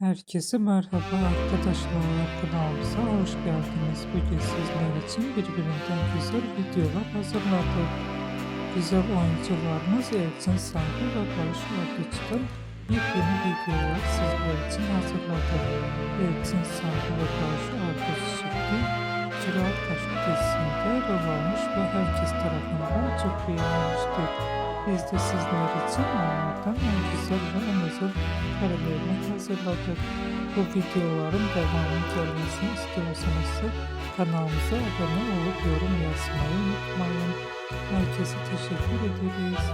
Herkese merhaba arkadaşlar kanalımıza hoş geldiniz. Bugün sizler için birbirinden güzel videolar hazırladık. Güzel oyuncularımız Elçin Sandı ve Barış Arduç'tan yepyeni videolar sizler için hazırladık. Elçin Sandı ve Barış Arduç şimdi Çırağı Taşı dizisinde rol almış ve herkes tarafından çok beğenilmiştir. Biz de sizler için onlardan en güzel ve en özel karelerini hazırladık. Bu videoların devamı gelmesini istiyorsanız kanalımıza abone olup yorum yazmayı unutmayın. Herkese teşekkür ederiz.